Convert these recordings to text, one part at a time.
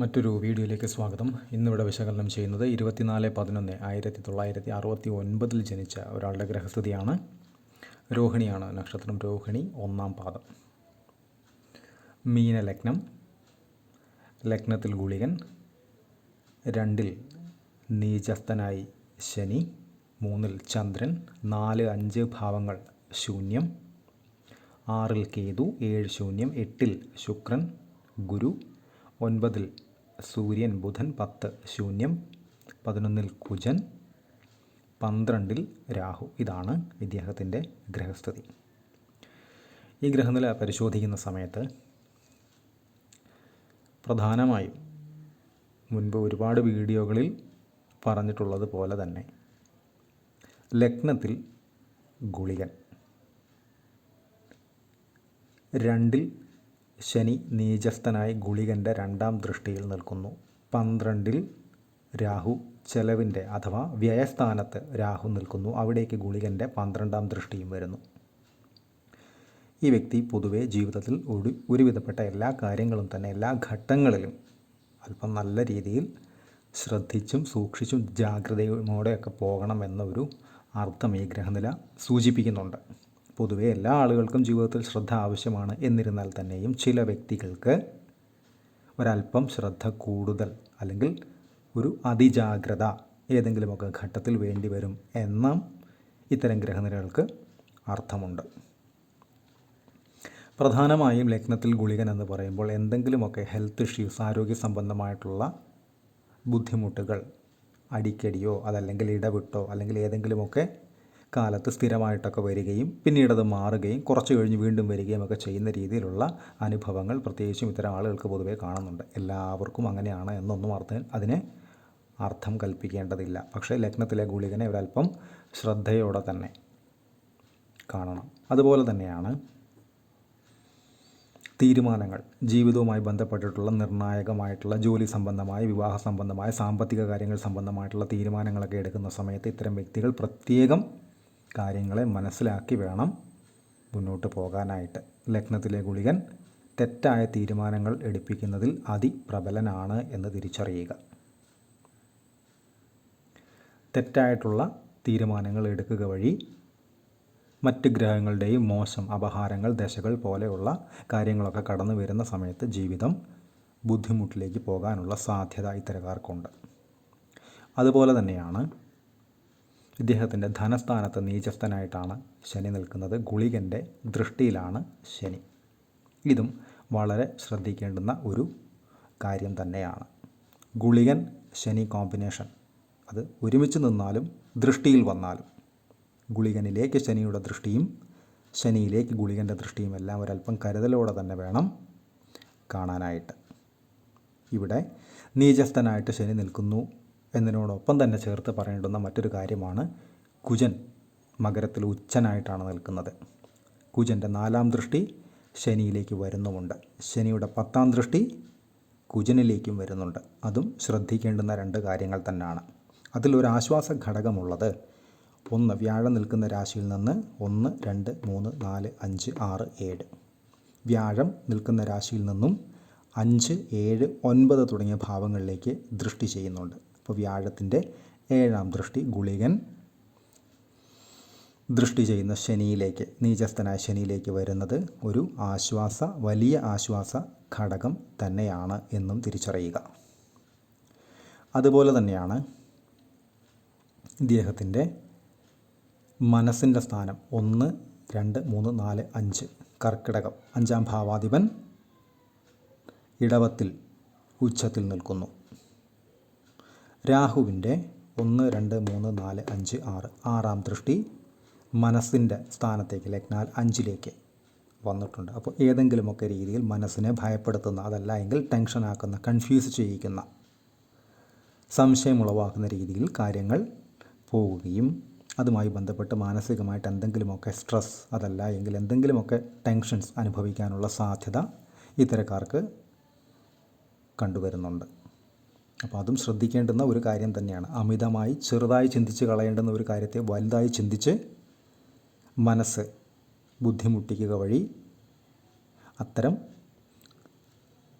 മറ്റൊരു വീഡിയോയിലേക്ക് സ്വാഗതം. ഇന്നിവിടെ വിശകലനം ചെയ്യുന്നത് ഇരുപത്തിനാല് പതിനൊന്ന് ആയിരത്തി തൊള്ളായിരത്തി അറുപത്തി ഒൻപതിൽ ജനിച്ച ഒരാളുടെ ഗ്രഹസ്ഥിതിയാണ്. രോഹിണിയാണ് നക്ഷത്രം രോഹിണി ഒന്നാം പാദം. മീനലഗ്നം ലഗ്നത്തിൽ ഗുളികൻ രണ്ടിൽ നീചസ്ഥനായി ശനി മൂന്നിൽ ചന്ദ്രൻ നാല് അഞ്ച് ഭാവങ്ങൾ ശൂന്യം ആറിൽ കേതു ഏഴ് ശൂന്യം എട്ടിൽ ശുക്രൻ ഗുരു ഒൻപതിൽ സൂര്യൻ ബുധൻ പത്ത് ശൂന്യം പതിനൊന്നിൽ കുജൻ പന്ത്രണ്ടിൽ രാഹു. ഇതാണ് ഇദ്ദേഹത്തിന്റെ ഗ്രഹസ്ഥിതി. ഈ ഗ്രഹനില പരിശോധിക്കുന്ന സമയത്ത് പ്രധാനമായും മുൻപ് ഒരുപാട് വീഡിയോകളിൽ പറഞ്ഞിട്ടുള്ളത് പോലെ തന്നെ ലഗ്നത്തിൽ ഗുളികൻ രണ്ടിൽ ശനി നീചസ്ഥനായി ഗുളികന്റെ രണ്ടാം ദൃഷ്ടിയിൽ നിൽക്കുന്നു. പന്ത്രണ്ടിൽ രാഹു ചെലവിന്റെ അഥവാ വ്യയസ്ഥാനത്ത് രാഹു നിൽക്കുന്നു. അവിടേക്ക് ഗുളികന്റെ പന്ത്രണ്ടാം ദൃഷ്ടിയും വരുന്നു. ഈ വ്യക്തി പൊതുവേ ജീവിതത്തിൽ ഒരു ഒരുവിധപ്പെട്ട എല്ലാ കാര്യങ്ങളും തന്നെ എല്ലാ ഘട്ടങ്ങളിലും അല്പം നല്ല രീതിയിൽ ശ്രദ്ധിച്ചും സൂക്ഷിച്ചും ജാഗ്രതയോടെയൊക്കെ പോകണം എന്നൊരു അർത്ഥം ഈ ഗ്രഹനില സൂചിപ്പിക്കുന്നുണ്ട്. പൊതുവെ എല്ലാ ആളുകൾക്കും ജീവിതത്തിൽ ശ്രദ്ധ ആവശ്യമാണ്. എന്നിരുന്നാൽ തന്നെയും ചില വ്യക്തികൾക്ക് ഒരല്പം ശ്രദ്ധ കൂടുതൽ അല്ലെങ്കിൽ ഒരു അതിജാഗ്രത ഏതെങ്കിലുമൊക്കെ ഘട്ടത്തിൽ വേണ്ടി വരും എന്ന ഇത്തരം ഗ്രഹനിലകൾക്ക് അർത്ഥമുണ്ട്. പ്രധാനമായും ലഗ്നത്തിൽ ഗുളികൻ എന്ന് പറയുമ്പോൾ എന്തെങ്കിലുമൊക്കെ ഹെൽത്ത് ഇഷ്യൂസ് ആരോഗ്യ സംബന്ധമായിട്ടുള്ള ബുദ്ധിമുട്ടുകൾ അടിക്കടിയോ അതല്ലെങ്കിൽ ഇടവിട്ടോ അല്ലെങ്കിൽ ഏതെങ്കിലുമൊക്കെ കാലത്ത് സ്ഥിരമായിട്ടൊക്കെ വരികയും പിന്നീട് അത് മാറുകയും കുറച്ച് കഴിഞ്ഞ് വീണ്ടും വരികയും ഒക്കെ ചെയ്യുന്ന രീതിയിലുള്ള അനുഭവങ്ങൾ പ്രത്യേകിച്ചും ഇത്തരം ആളുകൾക്ക് പൊതുവേ കാണുന്നുണ്ട്. എല്ലാവർക്കും അങ്ങനെയാണ് എന്നൊന്നും അർത്ഥം അതിനെ അർത്ഥം കൽപ്പിക്കേണ്ടതില്ല. പക്ഷേ ലഗ്നത്തിലെ ഗുളികനെ ഒരല്പം ശ്രദ്ധയോടെ തന്നെ കാണണം. അതുപോലെ തന്നെയാണ് തീരുമാനങ്ങൾ. ജീവിതവുമായി ബന്ധപ്പെട്ടിട്ടുള്ള നിർണായകമായിട്ടുള്ള ജോലി സംബന്ധമായ വിവാഹ സംബന്ധമായ സാമ്പത്തിക കാര്യങ്ങൾ സംബന്ധമായിട്ടുള്ള തീരുമാനങ്ങളൊക്കെ എടുക്കുന്ന സമയത്ത് ഇത്തരം വ്യക്തികൾ പ്രത്യേകം കാര്യങ്ങളെ മനസ്സിലാക്കി വേണം മുന്നോട്ട് പോകാനായിട്ട്. ലഗ്നത്തിലെ ഗുളികൻ തെറ്റായ തീരുമാനങ്ങൾ എടുപ്പിക്കുന്നതിൽ അതിപ്രബലനാണ് എന്ന് തിരിച്ചറിയുക. തെറ്റായിട്ടുള്ള തീരുമാനങ്ങൾ എടുക്കുക വഴി മറ്റ് ഗ്രഹങ്ങളുടെയും മോശം അപഹാരങ്ങൾ ദശകൾ പോലെയുള്ള കാര്യങ്ങളൊക്കെ കടന്നു വരുന്ന സമയത്ത് ജീവിതം ബുദ്ധിമുട്ടിലേക്ക് പോകാനുള്ള സാധ്യത ഇത്തരക്കാർക്കുണ്ട്. അതുപോലെ തന്നെയാണ് ഇദ്ദേഹത്തിന്റെ ധനസ്ഥാനത്ത് നീചസ്ഥനായിട്ടാണ് ശനി നിൽക്കുന്നത്. ഗുളികന്റെ ദൃഷ്ടിയിലാണ് ശനി. ഇതും വളരെ ശ്രദ്ധിക്കേണ്ടുന്ന ഒരു കാര്യം തന്നെയാണ്. ഗുളികൻ ശനി കോമ്പിനേഷൻ. അത് ഒരുമിച്ച് നിന്നാലും ദൃഷ്ടിയിൽ വന്നാലും ഗുളികനിലേക്ക് ശനിയുടെ ദൃഷ്ടിയും ശനിയിലേക്ക് ഗുളികന്റെ ദൃഷ്ടിയും എല്ലാം ഒരല്പം കരുതലോടെ തന്നെ വേണം കാണാനായിട്ട്. ഇവിടെ നീചസ്ഥനായിട്ട് ശനി നിൽക്കുന്നു. എന്നതിനോടൊപ്പം തന്നെ ചേർത്ത് പറയേണ്ടുന്ന മറ്റൊരു കാര്യമാണ് കുജൻ മകരത്തിൽ ഉച്ചനായിട്ടാണ് നിൽക്കുന്നത്. കുജന്റെ നാലാം ദൃഷ്ടി ശനിയിലേക്ക് വരുന്നുമുണ്ട്. ശനിയുടെ പത്താം ദൃഷ്ടി കുജനിലേക്കും വരുന്നുണ്ട്. അതും ശ്രദ്ധിക്കേണ്ടുന്ന രണ്ട് കാര്യങ്ങൾ തന്നെയാണ്. അതിലൊരു ആശ്വാസ ഘടകമുള്ളത്. ഒന്ന് വ്യാഴം നിൽക്കുന്ന രാശിയിൽ നിന്ന് ഒന്ന് രണ്ട് മൂന്ന് നാല് അഞ്ച് ആറ് ഏഴ്. വ്യാഴം നിൽക്കുന്ന രാശിയിൽ നിന്നും അഞ്ച് ഏഴ് ഒൻപത് തുടങ്ങിയ ഭാവങ്ങളിലേക്ക് ദൃഷ്ടി ചെയ്യുന്നുണ്ട്. അപ്പോൾ വ്യാഴത്തിന്റെ ഏഴാം ദൃഷ്ടി ഗുളികൻ. ദൃഷ്ടി ചെയ്യുന്ന ശനിയിലേക്ക് നീചസ്ഥനായ ശനിയിലേക്ക് വരുന്നത് ഒരു ആശ്വാസ വലിയ ആശ്വാസ ഘടകം തന്നെയാണ് എന്നും തിരിച്ചറിയുക. അതുപോലെ തന്നെയാണ് ഇദ്ദേഹത്തിന്റെ മനസ്സിന്റെ സ്ഥാനം ഒന്ന് രണ്ട് മൂന്ന് നാല് അഞ്ച് കർക്കിടകം. അഞ്ചാം ഭാവാധിപൻ ഇടവത്തിൽ ഉച്ചത്തിൽ നിൽക്കുന്നു. രാഹുവിന്റെ ഒന്ന് രണ്ട് മൂന്ന് നാല് അഞ്ച് ആറ്. ആറാം ദൃഷ്ടി മനസ്സിന്റെ സ്ഥാനത്തേക്ക് ലഗ്നാൽ അഞ്ചിലേക്ക് വന്നിട്ടുണ്ട്. അപ്പോൾ ഏതെങ്കിലുമൊക്കെ രീതിയിൽ മനസ്സിനെ ഭയപ്പെടുത്തുന്ന അതല്ല എങ്കിൽ ടെൻഷനാക്കുന്ന കൺഫ്യൂസ് ചെയ്യിക്കുന്ന സംശയമുളവാക്കുന്ന രീതിയിൽ കാര്യങ്ങൾ പോവുകയും അതുമായി ബന്ധപ്പെട്ട് മാനസികമായിട്ട് എന്തെങ്കിലുമൊക്കെ സ്ട്രെസ് അതല്ല എങ്കിൽ എന്തെങ്കിലുമൊക്കെ ടെൻഷൻസ് അനുഭവിക്കാനുള്ള സാധ്യത ഇത്തരക്കാർക്ക് കണ്ടുവരുന്നുണ്ട്. അപ്പോൾ അതും ശ്രദ്ധിക്കേണ്ടുന്ന ഒരു കാര്യം തന്നെയാണ്. അമിതമായി ചെറുതായി ചിന്തിച്ച് കളയേണ്ടുന്ന ഒരു കാര്യത്തെ വലുതായി ചിന്തിച്ച് മനസ്സ് ബുദ്ധിമുട്ടിക്കുക വഴി അത്തരം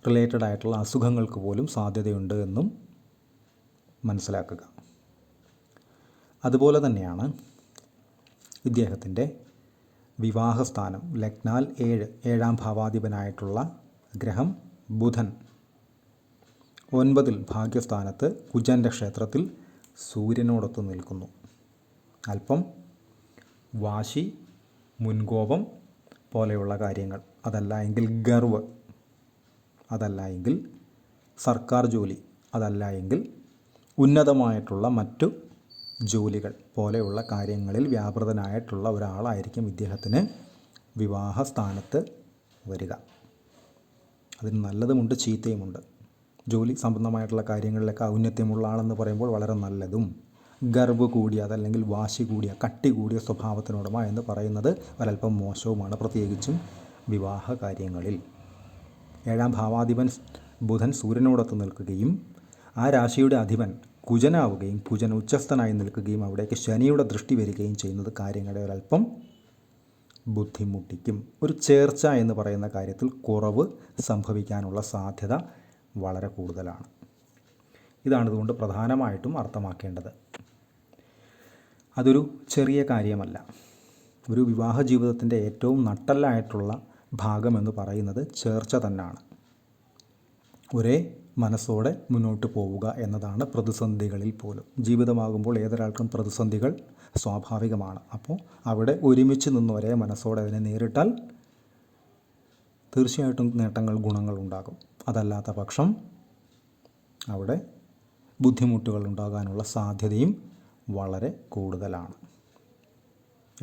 റിലേറ്റഡ് ആയിട്ടുള്ള അസുഖങ്ങൾക്ക് പോലും സാധ്യതയുണ്ട് എന്നും മനസ്സിലാക്കുക. അതുപോലെ തന്നെയാണ് ഇദ്ദേഹത്തിന്റെ വിവാഹസ്ഥാനം ലഗ്നാൽ ഏഴ് ഏഴാം ഭാവാധിപനായിട്ടുള്ള ഗ്രഹം ബുധൻ. ഒൻപതിൽ ഭാഗ്യസ്ഥാനത്ത് കുജന്റെ ക്ഷേത്രത്തിൽ സൂര്യനോടൊത്ത് നിൽക്കുന്നു. അല്പം വാശി മുൻകോപം പോലെയുള്ള കാര്യങ്ങൾ. അതല്ല എങ്കിൽ ഗർവ് അതല്ല എങ്കിൽ സർക്കാർ ജോലി അതല്ല എങ്കിൽ ഉന്നതമായിട്ടുള്ള മറ്റു ജോലികൾ പോലെയുള്ള കാര്യങ്ങളിൽ വ്യാപൃതനായിട്ടുള്ള ഒരാളായിരിക്കും ഇദ്ദേഹത്തിന് വിവാഹ സ്ഥാനത്ത് വരിക. അതിന് നല്ലതുമുണ്ട് ചീത്തയുമുണ്ട്. ജോലി സംബന്ധമായിട്ടുള്ള കാര്യങ്ങളിലൊക്കെ ഔന്നത്യമുള്ള ആളെന്ന് പറയുമ്പോൾ വളരെ നല്ലതും. ഗർവ് കൂടിയ അതല്ലെങ്കിൽ വാശി കൂടിയ കട്ടി കൂടിയ സ്വഭാവത്തിനുടമ എന്ന് പറയുന്നത് ഒരല്പം മോശവുമാണ് പ്രത്യേകിച്ചും വിവാഹ കാര്യങ്ങളിൽ. ഏഴാം ഭാവാധിപൻ ബുധൻ സൂര്യനോടൊത്ത് നിൽക്കുകയും ആ രാശിയുടെ അധിപൻ കുജനാവുകയും കുജൻ ഉച്ചസ്ഥനായി നിൽക്കുകയും അവിടേക്ക് ശനിയുടെ ദൃഷ്ടി വരികയും ചെയ്യുന്നത് കാര്യങ്ങളെ ഒരല്പം ബുദ്ധിമുട്ടിക്കും. ഒരു ചേർച്ച എന്ന് പറയുന്ന കാര്യത്തിൽ കുറവ് സംഭവിക്കാനുള്ള സാധ്യത വളരെ കൂടുതലാണ്. ഇതാണ് ഇതുകൊണ്ട് പ്രധാനമായിട്ടും അർത്ഥമാക്കേണ്ടത്. അതൊരു ചെറിയ കാര്യമല്ല. ഒരു വിവാഹ ജീവിതത്തിന്റെ ഏറ്റവും നട്ടല്ലായിട്ടുള്ള ഭാഗമെന്ന് പറയുന്നത് ചേർച്ച തന്നെയാണ് ഒരേ മനസ്സോടെ മുന്നോട്ട് പോവുക എന്നതാണ് പ്രതിസന്ധികളിൽ പോലും. ജീവിതമാകുമ്പോൾ ഏതൊരാൾക്കും പ്രതിസന്ധികൾ സ്വാഭാവികമാണ്. അപ്പോൾ അവിടെ ഒരുമിച്ച് നിന്ന് ഒരേ മനസ്സോടെ അതിനെ നേരിട്ടാൽ തീർച്ചയായിട്ടും നേട്ടങ്ങൾ ഗുണങ്ങൾ ഉണ്ടാകും. അതല്ലാത്ത പക്ഷം അവിടെ ബുദ്ധിമുട്ടുകൾ ഉണ്ടാകാനുള്ള സാധ്യതയും വളരെ കൂടുതലാണ്.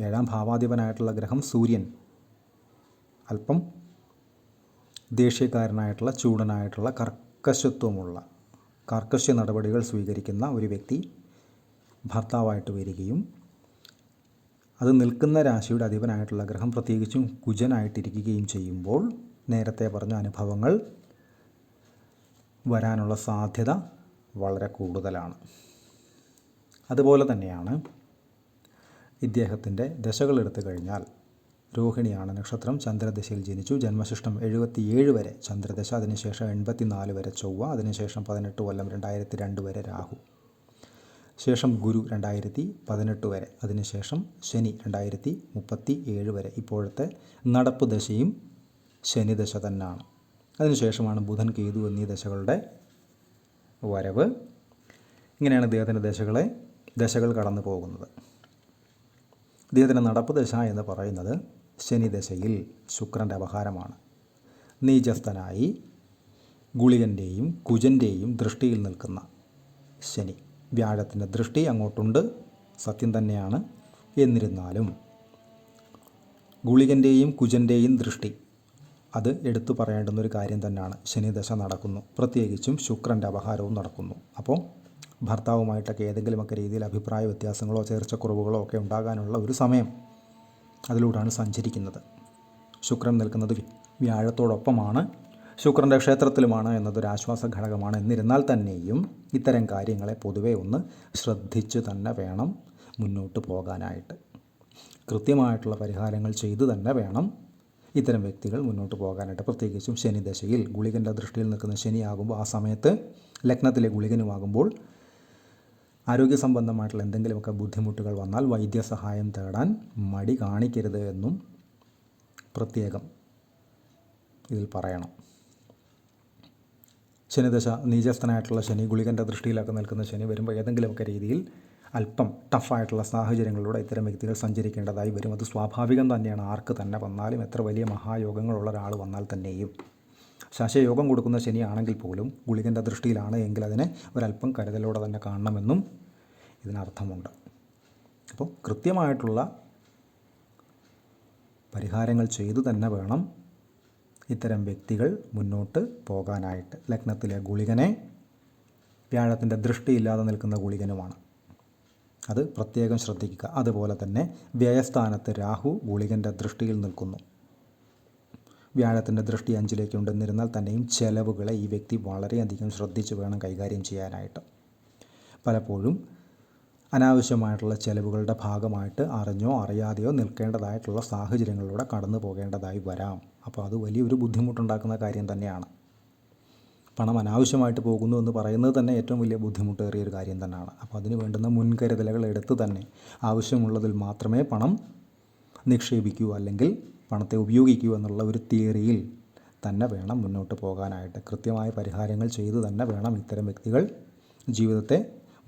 ഏഴാം ഭാവാധിപനായിട്ടുള്ള ഗ്രഹം സൂര്യൻ. അല്പം ദേഷ്യക്കാരനായിട്ടുള്ള ചൂടനായിട്ടുള്ള കർക്കശത്വമുള്ള കർക്കശ നടപടികൾ സ്വീകരിക്കുന്ന ഒരു വ്യക്തി ഭർത്താവായിട്ട് വരികയും അത് നിൽക്കുന്ന രാശിയുടെ അധിപനായിട്ടുള്ള ഗ്രഹം പ്രത്യേകിച്ചും കുജനായിട്ടിരിക്കുകയും ചെയ്യുമ്പോൾ നേരത്തെ പറഞ്ഞ അനുഭവങ്ങൾ വരാനുള്ള സാധ്യത വളരെ കൂടുതലാണ്. അതുപോലെ തന്നെയാണ് ഇദ്ദേഹത്തിന്റെ ദശകൾ എടുത്തു കഴിഞ്ഞാൽ രോഹിണിയാണ് നക്ഷത്രം. ചന്ദ്രദശയിൽ ജനിച്ചു. ജന്മശിഷ്ടം എഴുപത്തിയേഴ് വരെ. ചന്ദ്രദശ അതിനുശേഷം എൺപത്തിനാല് വരെ ചൊവ്വ അതിനുശേഷം പതിനെട്ട് കൊല്ലം രണ്ടായിരത്തി രണ്ട് വരെ രാഹു. ശേഷം ഗുരു രണ്ടായിരത്തി പതിനെട്ട് വരെ. അതിനുശേഷം ശനി രണ്ടായിരത്തി മുപ്പത്തി ഏഴ് വരെ. ഇപ്പോഴത്തെ നടപ്പ് ദശയും ശനിദശ തന്നെയാണ്. അതിനുശേഷമാണ് ബുധൻ കേതു എന്നീ ദശകളുടെ വരവ്. ഇങ്ങനെയാണ് ഇദ്ദേഹത്തിന്റെ ദശകളെ ദശകൾ കടന്നു പോകുന്നത്. ഇദ്ദേഹത്തിന്റെ നടപ്പ് ദശ എന്ന് പറയുന്നത് ശനിദശയിൽ ശുക്രന്റെ അപഹാരമാണ്. നീചസ്ഥനായി ഗുളികന്റെയും കുജന്റെയും ദൃഷ്ടിയിൽ നിൽക്കുന്ന ശനി. വ്യാഴത്തിന്റെ ദൃഷ്ടി അങ്ങോട്ടുണ്ട് സത്യം തന്നെയാണ്. എന്നിരുന്നാലും ഗുളികന്റെയും കുജന്റെയും ദൃഷ്ടി അത് എടുത്തു പറയേണ്ടുന്ന ഒരു കാര്യം തന്നെയാണ്. ശനിദശ നടക്കുന്നു. പ്രത്യേകിച്ചും ശുക്രന്റെ അപഹാരവും നടക്കുന്നു. അപ്പോൾ ഭർത്താവുമായിട്ടൊക്കെ ഏതെങ്കിലുമൊക്കെ രീതിയിൽ അഭിപ്രായ വ്യത്യാസങ്ങളോ ചേർച്ചക്കുറവുകളോ ഒക്കെ ഉണ്ടാകാനുള്ള ഒരു സമയം അതിലൂടെയാണ് സഞ്ചരിക്കുന്നത്. ശുക്രൻ നിൽക്കുന്നത് വ്യാഴത്തോടൊപ്പമാണ്. ശുക്രന്റെ ക്ഷേത്രത്തിലുമാണ് എന്നതൊരു ആശ്വാസ ഘടകമാണ്. എന്നിരുന്നാൽ തന്നെയും ഇത്തരം കാര്യങ്ങളെ പൊതുവെ ഒന്ന് ശ്രദ്ധിച്ച് തന്നെ വേണം മുന്നോട്ട് പോകാനായിട്ട്. കൃത്യമായിട്ടുള്ള പരിഹാരങ്ങൾ ചെയ്തു തന്നെ വേണം ഇത്തരം വ്യക്തികൾ മുന്നോട്ട് പോകാനായിട്ട് പ്രത്യേകിച്ചും ശനിദശയിൽ ഗുളികന്റെ ദൃഷ്ടിയിൽ നിൽക്കുന്ന ശനിയാകുമ്പോൾ ആ സമയത്ത് ലഗ്നത്തിലെ ഗുളികനുമാകുമ്പോൾ ആരോഗ്യ സംബന്ധമായിട്ടുള്ള എന്തെങ്കിലുമൊക്കെ ബുദ്ധിമുട്ടുകൾ വന്നാൽ വൈദ്യസഹായം തേടാൻ മടി കാണിക്കരുത് എന്നും പ്രത്യേകം ഇതിൽ പറയണം. ശനിദശ നീചസ്ഥനായിട്ടുള്ള ശനി ഗുളികന്റെ ദൃഷ്ടിയിലൊക്കെ നിൽക്കുന്ന ശനി വരുമ്പോൾ ഏതെങ്കിലുമൊക്കെ രീതിയിൽ അല്പം ടഫായിട്ടുള്ള സാഹചര്യങ്ങളിലൂടെ ഇത്തരം വ്യക്തികൾ സഞ്ചരിക്കേണ്ടതായി വരും. അത് സ്വാഭാവികം തന്നെയാണ്. ആർക്ക് തന്നെ വന്നാലും എത്ര വലിയ മഹായോഗങ്ങളുള്ള ഒരാൾ വന്നാൽ തന്നെയും. ശശയോഗം കൊടുക്കുന്ന ശനിയാണെങ്കിൽ പോലും ഗുളികന്റെ ദൃഷ്ടിയിലാണ് എങ്കിൽ അതിനെ ഒരല്പം കരുതലോടെ തന്നെ കാണണമെന്നും ഇതിനർത്ഥമുണ്ട്. അപ്പോൾ കൃത്യമായിട്ടുള്ള പരിഹാരങ്ങൾ ചെയ്തു തന്നെ വേണം ഇത്തരം വ്യക്തികൾ മുന്നോട്ട് പോകാനായിട്ട്. ലഗ്നത്തിലെ ഗുളികനെ വ്യാഴത്തിന്റെ ദൃഷ്ടിയില്ലാതെ നിൽക്കുന്ന ഗുളികനുമാണ്. അത് പ്രത്യേകം ശ്രദ്ധിക്കുക. അതുപോലെ തന്നെ വ്യയസ്ഥാനത്ത് രാഹു ഗുളികന്റെ ദൃഷ്ടിയിൽ നിൽക്കുന്നു. വ്യാഴത്തിന്റെ ദൃഷ്ടി അഞ്ചിലേക്ക് ഉണ്ടെന്നിരുന്നാൽ തന്നെയും ചെലവുകളെ ഈ വ്യക്തി വളരെയധികം ശ്രദ്ധിച്ച് വേണം കൈകാര്യം ചെയ്യാനായിട്ട്. പലപ്പോഴും അനാവശ്യമായിട്ടുള്ള ചെലവുകളുടെ ഭാഗമായിട്ട് അറിഞ്ഞോ അറിയാതെയോ പണം അനാവശ്യമായിട്ട് പോകുന്നു എന്ന് പറയുന്നത് തന്നെ ഏറ്റവും വലിയ ബുദ്ധിമുട്ടേറിയ ഒരു കാര്യം തന്നെയാണ്. അപ്പോൾ അതിന് വേണ്ടുന്ന മുൻകരുതലുകൾ എടുത്ത് തന്നെ ആവശ്യമുള്ളതിൽ മാത്രമേ പണം നിക്ഷേപിക്കൂ അല്ലെങ്കിൽ പണത്തെ ഉപയോഗിക്കൂ എന്നുള്ള ഒരു തിയറിയിൽ തന്നെ വേണം മുന്നോട്ട് പോകാനായിട്ട്. കൃത്യമായ പരിഹാരങ്ങൾ ചെയ്തു തന്നെ വേണം ഇത്തരം വ്യക്തികൾ ജീവിതത്തെ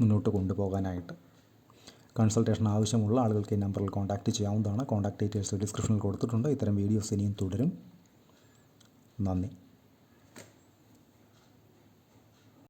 മുന്നോട്ട് കൊണ്ടുപോകാനായിട്ട്. കൺസൾട്ടേഷൻ ആവശ്യമുള്ള ആളുകൾക്ക് ഈ നമ്പറിൽ കോൺടാക്റ്റ് ചെയ്യാവുന്നതാണ്. കോൺടാക്ട് ഡീറ്റെയിൽസ് ഡിസ്ക്രിപ്ഷനിൽ കൊടുത്തിട്ടുണ്ട്. ഇത്തരം വീഡിയോസ് ഇനിയും തുടരും. നന്ദി.